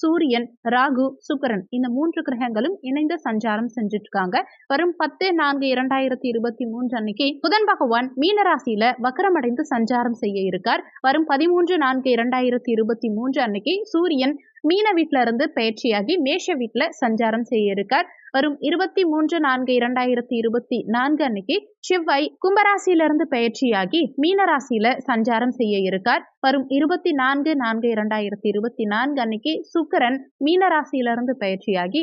சூரியன் ராகு சுக்கரன் இந்த மூன்று கிரகங்களும் இணைந்து சஞ்சாரம் செஞ்சுட்டு இருக்காங்க வரும் பத்து நான்கு இரண்டாயிரத்தி இருபத்தி மூன்று அன்னைக்கு புதன் பகவான் மீனராசியில வக்கரமடைந்து சஞ்சாரம் செய்ய இருக்கார். வரும் பதிமூன்று நான்கு இரண்டாயிரத்தி இருபத்தி மூன்று அன்னைக்கு சூரியன் மீன வீட்டில இருந்து பயிற்சியாகி மேஷ வீட்ல சஞ்சாரம் செய்ய இருக்கார். வரும் இருபத்தி மூன்று நான்கு இரண்டாயிரத்தி இருபத்தி நான்கு அன்னைக்கு செவ்வாய் கும்பராசியிலிருந்து பயிற்சியாகி மீனராசியில சஞ்சாரம் செய்ய இருக்கார். வரும் இருபத்தி நான்கு நான்கு இரண்டாயிரத்தி இருபத்தி நான்கு அன்னைக்கு சுக்கரன் மீனராசியிலிருந்து பயிற்சியாகி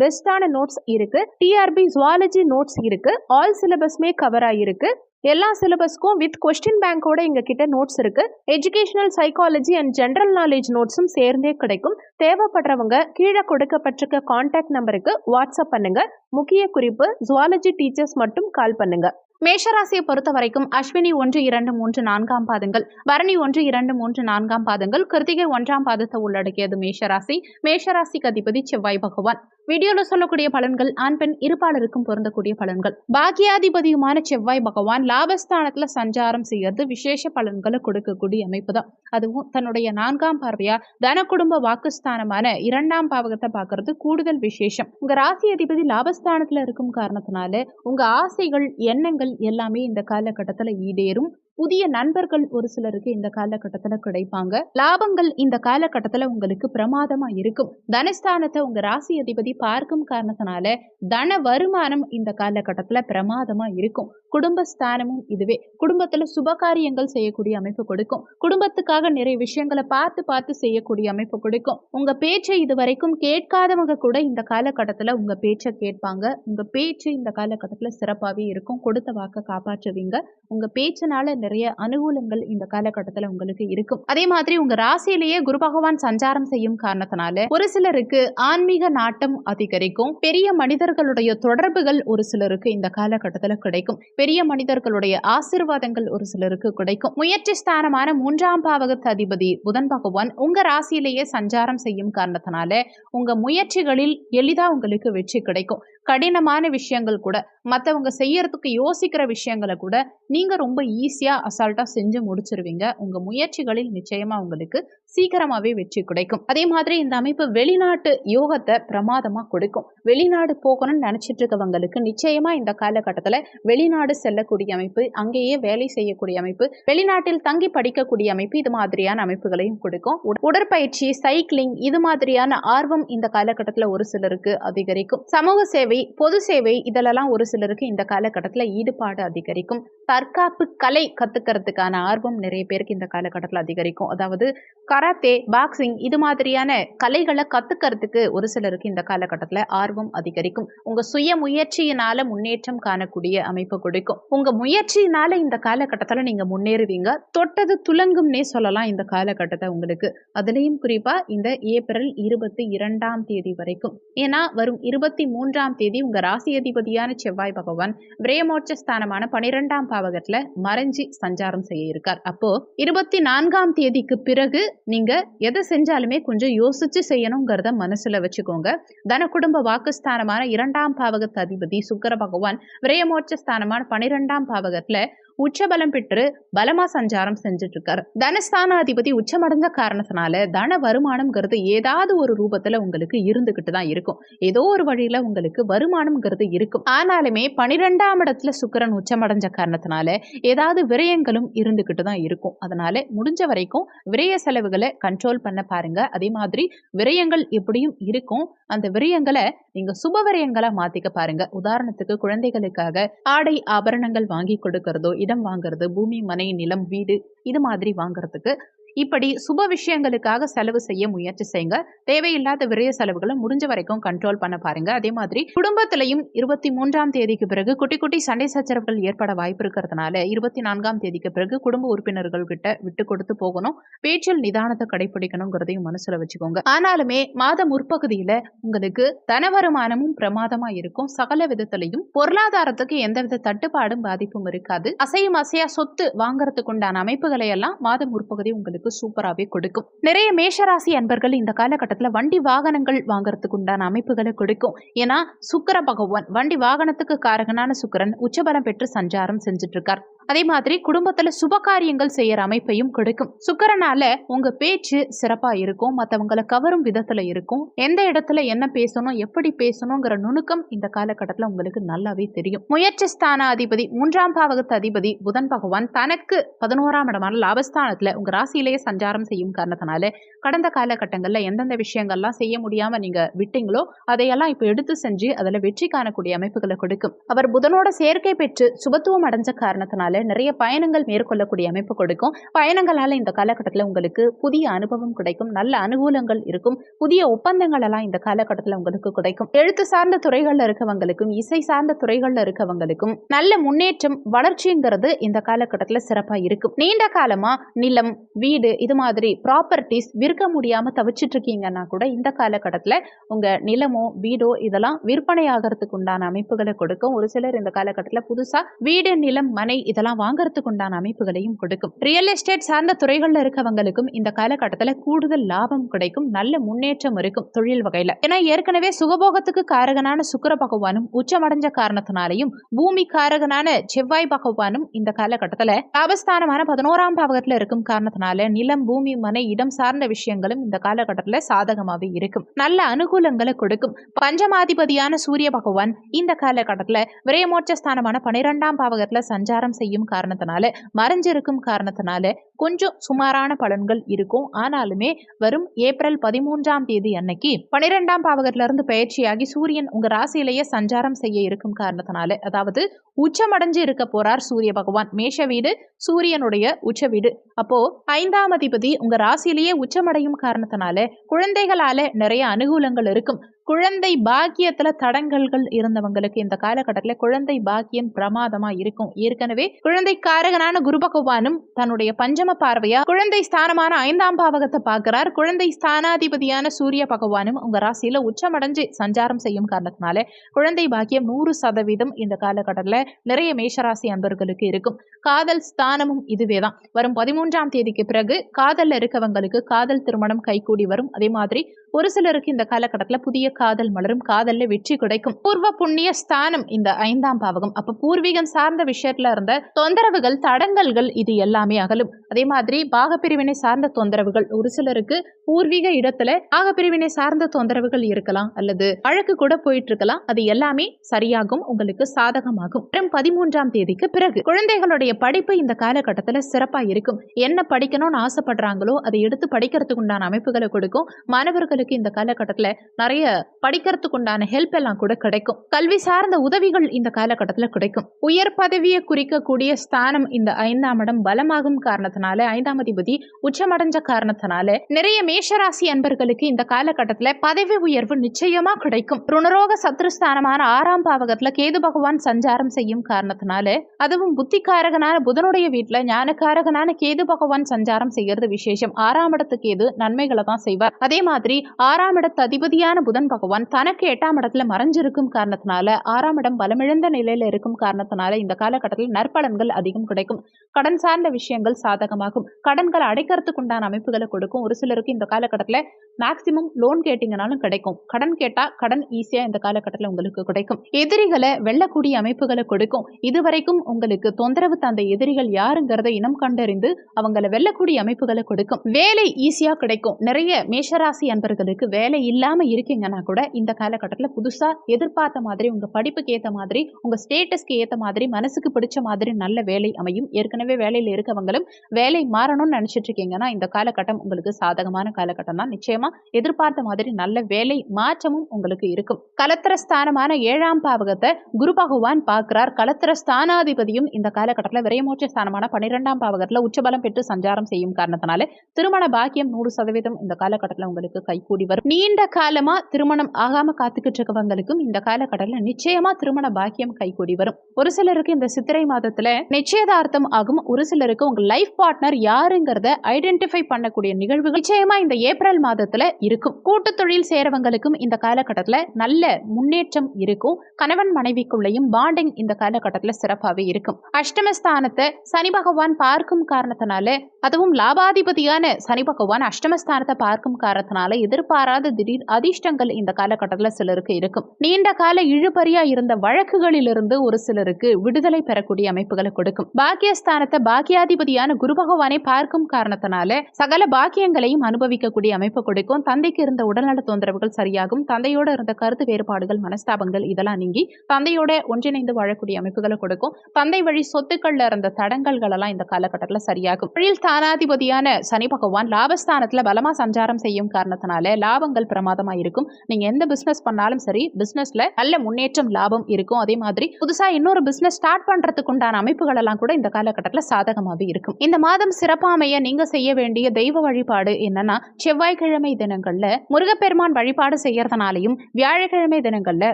பெஸ்டான நோட்ஸ் இருக்கு. டிஆர்பி ஜுவாலஜி நோட்ஸ் இருக்கு. ஆல் சிலபஸ்மே கவர் ஆகிருக்கு எல்லா சிலபஸ்க்கும் வித் கொஸ்டின் பேங்கோட எங்ககிட்ட நோட்ஸ் இருக்கு. Educational psychology and general knowledge நோட்ஸும் சேர்ந்தே கிடைக்கும். தேவைப்படுறவங்க கீழே கொடுக்கப்பட்டிருக்க கான்டாக்ட் நம்பருக்கு வாட்ஸ்அப் பண்ணுங்க. முக்கிய குறிப்பு ஜுவாலஜி டீச்சர்ஸ் மட்டும் கால் பண்ணுங்க. மேஷராசியை பொறுத்த வரைக்கும் அஸ்வினி ஒன்று இரண்டு மூன்று நான்காம் பாதங்கள் பரணி ஒன்று இரண்டு மூன்று நான்காம் பாதங்கள் கிருத்திகை ஒன்றாம் பாதத்தை உள்ளடக்கியது மேஷராசி. மேஷராசிக்கு அதிபதி செவ்வாய் பகவான். வீடியோல சொல்லக்கூடிய பலன்கள் ஆண் பெண் இருப்பாளருக்கும் பொருந்தக்கூடிய பலன்கள். பாக்கியாதிபதியுமான செவ்வாய் பகவான் லாபஸ்தானத்தில் சஞ்சாரம் செய்யறது விசேஷ பலன்களை கொடுக்கக்கூடிய அமைப்பு தான் அதுவும் தன்னுடைய நான்காம் பார்வையா தன குடும்ப வாக்குஸ்தானமான இரண்டாம் பாவகத்தை பார்க்கறது கூடுதல் விசேஷம். உங்க ராசி அதிபதி லாபஸ்தானத்தில் இருக்கும் காரணத்தினால உங்க ஆசைகள் எண்ணங்கள் எல்லாமே இந்த காலகட்டத்தில் ஈடேறும். புதிய நண்பர்கள் ஒரு சிலருக்கு இந்த காலகட்டத்துல கிடைப்பாங்க. லாபங்கள் இந்த காலகட்டத்துல உங்களுக்கு பிரமாதமா இருக்கும். தனஸ்தானத்தை உங்க ராசி அதிபதி பார்க்கும் காரணத்தினால தன வருமானம் இந்த காலகட்டத்துல பிரமாதமா இருக்கும். குடும்பஸ்தானமும் இதுவே. குடும்பத்துல சுபகாரியங்கள் செய்யக்கூடிய அமைப்பு கொடுக்கும். குடும்பத்துக்காக நிறைய விஷயங்களை பார்த்து பார்த்து செய்யக்கூடிய அமைப்பு கொடுக்கும். உங்க பேச்சை இதுவரைக்கும் கேட்காதவங்க கூட இந்த காலகட்டத்துல உங்க பேச்சை கேட்பாங்க. உங்க பேச்சு இந்த காலகட்டத்துல சிறப்பாகவே இருக்கும். கொடுத்த வாக்க காப்பாற்றுவீங்க. உங்க பேச்சினால நிறைய அனுகூலங்கள் இந்த காலகட்டத்துல உங்களுக்கு இருக்கும். அதே மாதிரி உங்க ராசியிலேயே குரு பகவான் சஞ்சாரம் செய்யும் காரணத்தினால ஒரு சிலருக்கு ஆன்மீக நாட்டம் அதிகரிக்கும். பெரிய மனிதர்களுடைய தொடர்புகள் ஒரு சிலருக்கு இந்த காலகட்டத்துல கிடைக்கும். பெரிய மனிதர்களுடைய ஆசிர்வாதங்கள் ஒரு சிலருக்கு கிடைக்கும். முயற்சி ஸ்தானமான மூன்றாம் பாவகத்து அதிபதி புதன் பகவான் உங்க ராசியிலேயே சஞ்சாரம் செய்யும் காரணத்தினால உங்க முயற்சிகளில் எளிதா உங்களுக்கு வெற்றி கிடைக்கும். கடினமான விஷயங்கள் கூட மற்றவங்க செய்யறதுக்கு யோசிக்கிற விஷயங்களை கூட நீங்க ரொம்ப ஈஸியா அசால்ட்டா செஞ்சு முடிச்சிருவீங்க. உங்க முயற்சிகளில் நிச்சயமா உங்களுக்கு சீக்கிரமாவே வெற்றி கிடைக்கும். அதே மாதிரி இந்த அமைப்பு வெளிநாட்டு யோகத்தை பிரமாதமா கொடுக்கும். வெளிநாடு போகணும்னு நினைச்சிட்டு இருக்கவங்களுக்கு நிச்சயமா இந்த காலகட்டத்துல வெளிநாடு செல்லக்கூடிய அமைப்பு அங்கேயே வேலை செய்யக்கூடிய அமைப்பு வெளிநாட்டில் தங்கி படிக்கக்கூடிய அமைப்பு இது மாதிரியான அமைப்புகளையும் கொடுக்கும். உட- உடற்பயிற்சி சைக்கிளிங் இது மாதிரியான ஆர்வம் இந்த காலகட்டத்தில் ஒரு சிலருக்கு அதிகரிக்கும். சமூக சேவை பொது சேவை இதிலெல்லாம் ஒரு சிலருக்கு இந்த காலகட்டத்துல ஈடுபாடு அதிகரிக்கும். தற்காப்பு கலை கத்துக்கிறதுக்கான ஆர்வம் நிறைய பேருக்கு இந்த காலகட்டத்தில் அதிகரிக்கும். அதாவது கராத்தே பாக்ஸிங் இது மாதிரியான கலைகளை கத்துக்கிறதுக்கு ஒரு சிலருக்கு இந்த காலகட்டத்தில் ஆர்வம் அதிகரிக்கும். உங்க சுய முயற்சியினால முன்னேற்றம் காணக்கூடிய அமைப்பு கொடுக்கும். உங்க முயற்சியினால இந்த காலகட்டத்தில் நீங்க முன்னேறுவீங்க. தொட்டது துலங்கும்னே சொல்லலாம் இந்த காலகட்டத்தை உங்களுக்கு. அதுலேயும் குறிப்பா இந்த ஏப்ரல் இருபத்தி இரண்டாம் தேதி வரைக்கும். ஏன்னா வரும் இருபத்தி மூன்றாம் தேதி உங்க ராசி அதிபதியான செவ்வாய் பகவான் பிரேமோட்ச ஸ்தானமான பனிரெண்டாம் பாவகத்துல மறைஞ்சி சஞ்சாரம் செய்ய இருக்கார். அப்போ இருபத்தி நான்காம் தேதிக்கு பிறகு நீங்க எதை செஞ்சாலுமே கொஞ்சம் யோசிச்சு செய்யணுங்கிறத மனசுல வச்சுக்கோங்க. தன குடும்ப வாக்குஸ்தானமான இரண்டாம் பாவகத்து அதிபதி சுக்கர பகவான் பிரேமோட்ச ஸ்தானமான பனிரெண்டாம் பாவகத்துல உச்சபலம் பெற்று பலமா சஞ்சாரம் செஞ்சுட்டு இருக்காரு தனஸ்தானாதிபதி உச்சமடைஞ்ச காரணத்தினால தன வருமானம்ங்கிறது ஏதாவது ஒரு ரூபத்துல உங்களுக்கு இருந்துகிட்டு தான் இருக்கும். ஏதோ ஒரு வழியில உங்களுக்கு வருமானம்ங்கிறது இருக்கும். ஆனாலுமே பனிரெண்டாம் இடத்துல சுக்கிரன் உச்சமடைஞ்ச காரணத்தினால ஏதாவது விரயங்களும் இருந்துகிட்டு தான் இருக்கும். அதனால முடிஞ்ச வரைக்கும் விரய செலவுகளை கண்ட்ரோல் பண்ண பாருங்க. அதே மாதிரி விரயங்கள் எப்படியும் இருக்கும். அந்த விரயங்களை நீங்க சுப விரயங்களா மாத்திக்க பாருங்க. உதாரணத்துக்கு குழந்தைகளுக்காக ஆடை ஆபரணங்கள் வாங்கி கொடுக்கறதோ இடம் வாங்குறது பூமி மனை நிலம் வீடு இது மாதிரி வாங்குறதுக்கு இப்படி சுப விஷயங்களுக்காக செலவு செய்ய முயற்சி செய்யுங்க. தேவையில்லாத விரய செலவுகளை முடிஞ்ச வரைக்கும் கண்ட்ரோல் பண்ண பாருங்க. அதே மாதிரி குடும்பத்திலையும் இருபத்தி மூன்றாம் தேதிக்கு பிறகு குட்டி குட்டி சண்டை சச்சரவுகள் ஏற்பட வாய்ப்பு இருக்கிறதுனால இருபத்தி நான்காம் தேதிக்கு பிறகு குடும்ப உறுப்பினர்கள் கிட்ட விட்டு கொடுத்து போகணும். பேச்சில் நிதானத்தை கடைபிடிக்கணுங்கிறதையும் மனசுல வச்சுக்கோங்க. ஆனாலுமே மாத முற்பகுதியில உங்களுக்கு தன வருமானமும் பிரமாதமா இருக்கும். சகல விதத்திலையும் பொருளாதாரத்துக்கு எந்தவித தட்டுப்பாடும் பாதிப்பும் இருக்காது. அசையும் அசையா சொத்து வாங்குறதுக்கு உண்டான அமைப்புகளை எல்லாம் மாத முற்பகுதி உங்களுக்கு சூப்பராகவே கொடுக்கும். நிறைய மேஷராசி அன்பர்கள் இந்த காலகட்டத்தில் வண்டி வாகனங்கள் வாங்குறதுக்கு உண்டான அமைப்புகளை கொடுக்கும். ஏன்னா சுக்கர பகவான் வண்டி வாகனத்துக்கு காரகனான சுக்கிரன் உச்சபலம் பெற்று சஞ்சாரம் செஞ்சுட்டு இருக்கார். அதே மாதிரி குடும்பத்துல சுப காரியங்கள் செய்யற அமைப்பையும் கொடுக்கும். சுக்கரனால உங்க பேச்சு சிறப்பா இருக்கும். மத்தவங்களை கவரும் விதத்துல இருக்கும். எந்த இடத்துல என்ன பேசணும் எப்படி பேசணுங்கிற நுணுக்கம் இந்த காலகட்டத்துல உங்களுக்கு நல்லாவே தெரியும். முயற்சி ஸ்தான அதிபதி மூன்றாம் பாவகத்து அதிபதி புதன் பகவான் தனக்கு பதினோராம் இடமான லாபஸ்தானத்துல உங்க ராசியிலேயே சஞ்சாரம் செய்யும் காரணத்தினால கடந்த காலகட்டங்கள்ல எந்தெந்த விஷயங்கள்லாம் செய்ய முடியாம நீங்க விட்டீங்களோ அதையெல்லாம் இப்ப எடுத்து செஞ்சு அதுல வெற்றி காணக்கூடிய அமைப்புகளை கொடுக்கும். அவர் புதனோட சேர்க்கை பெற்று சுபத்துவம் அடைஞ்ச காரணத்தினால நிறைய பயணங்கள் மேற்கொள்ளக்கூடிய அமைப்பு கொடுக்கும். பயணங்களால இந்த காலகட்டத்தில் உங்களுக்கு புதிய அனுபவம் கிடைக்கும். நல்ல அனுகூலங்கள் இருக்கும். புதிய ஒப்பந்தங்கள் எல்லாம் இந்த காலகட்டத்தில் உங்களுக்கு கிடைக்கும். எழுத்து சார்ந்த துறைகள்ல இருக்கவங்களுக்கும் இசை சார்ந்த துறைகள்ல இருக்கவங்களுக்கும் நல்ல முன்னேற்றம் வளர்ச்சிங்கிறது இந்த காலகட்டத்தில் சிறப்பா இருக்கும். நீண்ட காலமா நிலம் வீடு இது மாதிரி ப்ராப்பர்ட்டிஸ் விற்க முடியாம தவிச்சிட்டு இருக்கீங்கன்னா கூட இந்த காலகட்டத்தில் உங்க நிலமோ வீடோ இதெல்லாம் விற்பனை ஆகிறதுக்கு உண்டான அமைப்புகளை கொடுக்கும். ஒரு சிலர் இந்த காலகட்டத்தில் புதுசா வீடு நிலம் மனை இதெல்லாம் வாங்குறதுக்கு உண்டான அமைப்புகளையும் கொடுக்கும். ரியல் எஸ்டேட் சார்ந்த துறைகள்ல இருக்கவங்களுக்கும் இந்த காலகட்டத்தில் கூடுதல் லாபம் கிடைக்கும் நல்ல முன்னேற்றம் இருக்கும் தொழில் வகையில. ஏன்னா ஏற்கனவே சுகபோகத்துக்கு காரகனான சுக்கிர பகவானும் உச்சமடைஞ்ச காரணத்தினாலையும் பூமி காரகனான செவ்வாய் பகவானும் இந்த காலகட்டத்தில் லாபஸ்தானமான பதினோராம் பாவகத்துல இருக்கும் காரணத்தினால நிலம் பூமி மனை இடம் சார்ந்த விஷயங்களும் இந்த காலகட்டத்தில் சாதகமாகவே இருக்கும். நல்ல அனுகூலங்களை கொடுக்கும். பஞ்சமாதிபதியான சூரிய பகவான் இந்த காலகட்டத்தில் விரயமோட்ச ஸ்தானமான பனிரெண்டாம் பாவகத்துல சஞ்சாரம் செய்யும் காரணத்தினால மறைஞ்சிருக்கும் காரணத்தினால கொஞ்சம் சுமாரான பலன்கள் இருக்கும். ஆனாலுமே வரும் ஏப்ரல் பதிமூன்றாம் தேதி அன்னைக்கு பனிரெண்டாம் பாவகத்திலிருந்து பயிற்சியாகி சூரியன் உங்க ராசியிலேயே சஞ்சாரம் செய்ய இருக்கும் காரணத்தினால அதாவது உச்சமடைஞ்சு இருக்க போறார் சூரிய பகவான். மேஷ வீடு சூரியனுடைய உச்ச வீடு. அப்போ ஐந்தாம் அதிபதி உங்க ராசியிலேயே உச்சமடையும் காரணத்தினால குழந்தைகளால நிறைய அனுகூலங்கள் இருக்கும். குழந்தை பாக்கியத்துல தடங்கல்கள் இருந்தவங்களுக்கு இந்த காலகட்டத்தில் குழந்தை பாக்கியம் பிரமாதமா இருக்கும். ஏற்கனவே குழந்தை காரகனான குரு பகவானும் தன்னுடைய பஞ்சம பார்வையா? குழந்தை ஸ்தானமான ஐந்தாம் பாவகத்தை பார்க்கிறார். குழந்தை ஸ்தானாதிபதியான சூரிய பகவானும் உங்க ராசியில உச்சமடைஞ்சு சஞ்சாரம் செய்யும் காரணத்தினால குழந்தை பாக்கியம் நூறு சதவீதம் இந்த காலகட்டத்துல நிறைய மேஷராசி அன்பர்களுக்கு இருக்கும். காதல் ஸ்தானமும் இதுவே தான். வரும் பதிமூன்றாம் தேதிக்கு பிறகு காதல் இருக்கவங்களுக்கு காதல் திருமணம் கைகூடி வரும். அதே மாதிரி ஒரு சிலருக்கு இந்த காலகட்டத்தில் புதிய காதல் மலரும் காதல்ல வெற்றி கிடைக்கும். பூர்வ புண்ணிய ஸ்தானம் இந்த ஐந்தாம் பாவகம். அப்ப பூர்வீகம் சார்ந்த விஷயத்துல இருந்த தொந்தரவுகள் தடங்கல்கள் இது எல்லாமே அகலும். அதே மாதிரி பாகப்பிரிவினை சார்ந்த தொந்தரவுகள். ஒரு சிலருக்கு பூர்வீக இடத்துல பாகப்பிரிவினை சார்ந்த தொந்தரவுகள் இருக்கலாம் அல்லது வழக்கு கூட போயிட்டு இருக்கலாம் அது எல்லாமே சரியாகும் உங்களுக்கு சாதகமாகும். வரும் பதிமூன்றாம் தேதிக்கு பிறகு குழந்தைகளுடைய படிப்பு இந்த காலகட்டத்தில் சிறப்பா இருக்கும். என்ன படிக்கணும்னு ஆசைப்படுறாங்களோ அதை எடுத்து படிக்கிறதுக்கு உண்டான அமைப்புகளை கொடுக்கும். மாணவர்கள் மாணவர்களுக்கு இந்த காலகட்டத்தில் நிறைய படிக்கிறதுக்கு உண்டான ஹெல்ப் எல்லாம் கூட கிடைக்கும். கல்வி சார்ந்த உதவிகள் இந்த காலகட்டத்தில் கிடைக்கும். உயர் பதவியை குறிக்கக்கூடிய ஸ்தானம் இந்த ஐந்தாம் இடம் பலமாகும் காரணத்தினால ஐந்தாம் அதிபதி உச்சமடைஞ்ச காரணத்தினால நிறைய மேஷராசி அன்பர்களுக்கு இந்த காலகட்டத்தில் பதவி உயர்வு நிச்சயமா கிடைக்கும். ருணரோக சத்ருஸ்தானமான ஆறாம் பாவகத்துல கேது பகவான் சஞ்சாரம் செய்யும் காரணத்தினால அதுவும் புத்திகாரகனான புதனுடைய வீட்டில் ஞானக்காரகனான கேது பகவான் சஞ்சாரம் செய்யறது விசேஷம். ஆறாம் இடத்துக்கு கேது நன்மைகளை தான் செய்வார். அதே மாதிரி ஆறாம் இடத்து அதிபதியான புதன் பகவான் தனக்கு எட்டாம் இடத்துல மறைஞ்சிருக்கும் காரணத்தினால ஆறாம் இடம் பலமிழந்த நிலையில இருக்கும் காரணத்தினால இந்த காலகட்டத்தில் நற்பலன்கள் அதிகம் கிடைக்கும். கடன் சார்ந்த விஷயங்கள் சாதகமாகும். கடன்களை அடைக்கிறதுக்கு உண்டான அமைப்புகளை கொடுக்கும். ஒரு சிலருக்கு இந்த காலகட்டத்தில் மேக்சிமம் லோன் கேட்டீங்கனாலும் கிடைக்கும். கடன் கேட்டால் கடன் ஈஸியாக இந்த காலகட்டத்தில் உங்களுக்கு கிடைக்கும். எதிரிகளை வெல்லக்கூடிய அமைப்புகளை கொடுக்கும். இதுவரைக்கும் உங்களுக்கு தொந்தரவு தந்த எதிரிகள் யாருங்கிறத இனம் கண்டறிந்து அவங்கள வெல்லக்கூடிய அமைப்புகளை கொடுக்கும். வேலை ஈஸியாக கிடைக்கும். நிறைய மேஷராசி அன்பர்களுக்கு வேலை இல்லாமல் இருக்கீங்கன்னா கூட இந்த காலகட்டத்தில் புதுசாக எதிர்பார்த்த மாதிரி உங்கள் படிப்புக்கு ஏற்ற மாதிரி உங்கள் ஸ்டேட்டஸ்க்கு ஏற்ற மாதிரி மனசுக்கு பிடிச்ச மாதிரி நல்ல வேலை அமையும். ஏற்கனவே வேலையில் இருக்கவங்களும் வேலை மாறணும்னு நினச்சிட்ருக்கீங்கன்னா இந்த காலகட்டம் உங்களுக்கு சாதகமான காலகட்டம் தான் நிச்சயமா எதிர்பார்த்த மாதிரி நல்ல வேலை மாற்றமும் உங்களுக்கு இருக்கும். கலத்திர ஸ்தானமான ஏழாம் பாவகத்தை குரு பகவான் பார்க்கிறார். கலத்திர ஸ்தானாதிபதியும் இந்த காலகட்டத்தில் விரைமோட்ச ஸ்தானமான பன்னிரெண்டாம் பாவகத்தில் உச்சபலம் பெற்று சஞ்சாரம் செய்யும் காரணத்தினால திருமண பாக்கியம் நூறு சதவீதம் இந்த காலகட்டத்தில் உங்களுக்கு கைகூடி வரும். நீண்ட காலமா திருமணம் ஆகாம காத்துக்கிட்டு இருக்கவங்களுக்கும் இந்த காலகட்டத்தில் நிச்சயமா திருமண பாக்கியம் கைகூடி வரும். ஒரு சிலருக்கு இந்த சித்திரை மாதத்துல நிச்சயதார்த்தம் ஆகும். ஒரு சிலருக்கு உங்க லைஃப் பார்ட்னர் யாருங்கிறத ஐடென்டிஃபை பண்ணக்கூடிய நிகழ்வுகள் நிச்சயமா இந்த ஏப்ரல் மாதத்தில் காலகட்டத்தில் இருக்கும். கூட்டு தொழில் சேரவங்களுக்கும் இந்த காலகட்டத்தில் நல்ல முன்னேற்றம் இருக்கும். கணவன் மனைவிக்குள்ளேயும் பாண்டிங் இந்த காலகட்டத்தில் சிறப்பாகவே இருக்கும். அஷ்டமஸ்தானத்தை சனி பகவான் பார்க்கும் காரணத்தினால அதுவும் லாபாதிபதியான சனி பகவான் அஷ்டமஸ்தானத்தை பார்க்கும் காரணத்தினால எதிர்பாராத திடீர் அதிர்ஷ்டங்கள் இந்த காலகட்டத்தில் சிலருக்கு இருக்கும். நீண்ட கால இழுபறியா இருந்த வழக்குகளிலிருந்து ஒரு சிலருக்கு விடுதலை பெறக்கூடிய அமைப்புகளை கொடுக்கும். பாக்கியஸ்தானத்தை பாக்கியாதிபதியான குரு பகவானை பார்க்கும் காரணத்தினால சகல பாக்கியங்களையும் அனுபவிக்கக்கூடிய அமைப்பு கொடுக்கும். தந்தைக்கு இருந்த உடல்நல தொந்தரவுகள் சரியாகும். தந்தையோட இருந்த கருத்து வேறுபாடுகள் மனஸ்தாபங்கள் இதெல்லாம் நீங்கி தந்தையோட ஒன்றிணைந்து வாழக்கூடிய அமைப்புகளை கொடுக்கும். தந்தை வழி சொத்துக்கள்ல இருந்த தடங்கல்கள் எல்லாம் இந்த காலகட்டத்தில் சரியாகும். தொழில் ஸ்தானாதிபதியான சனி பகவான் லாபஸ்தானத்துல பலமா சஞ்சாரம் செய்யும் காரணத்தினால லாபங்கள் பிரமாதமா இருக்கும். நீங்க எந்த பிசினஸ் பண்ணாலும் சரி பிசினஸ்ல நல்ல முன்னேற்றம் லாபம் இருக்கும். அதே மாதிரி புதுசா இன்னொரு பிசினஸ் ஸ்டார்ட் பண்றதுக்கு உண்டான அமைப்புகள் எல்லாம் கூட இந்த காலகட்டத்தில் சாதகமாக இருக்கும். இந்த மாதம் சிறப்பாமைய நீங்க செய்ய வேண்டிய தெய்வ வழிபாடு என்னன்னா செவ்வாய்க்கிழமை தினங்கள்ல முருகப்பெருமான் வழிபாடு செய்யறதுனாலையும் வியாழக்கிழமை தினங்கள்ல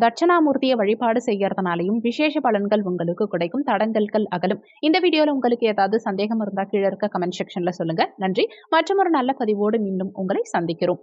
தட்சணாமூர்த்தியை வழிபாடு செய்யறதுனாலையும் விசேஷ பலன்கள் உங்களுக்கு கிடைக்கும் தடங்கல்கள் அகலும். இந்த வீடியோல உங்களுக்கு ஏதாவது சந்தேகம் இருந்தா கீழே இருக்க கமெண்ட் செக்ஷன்ல சொல்லுங்க. நன்றி. மற்றும் ஒரு நல்ல பதிவோடு மீண்டும் உங்களை சந்திக்கிறோம்.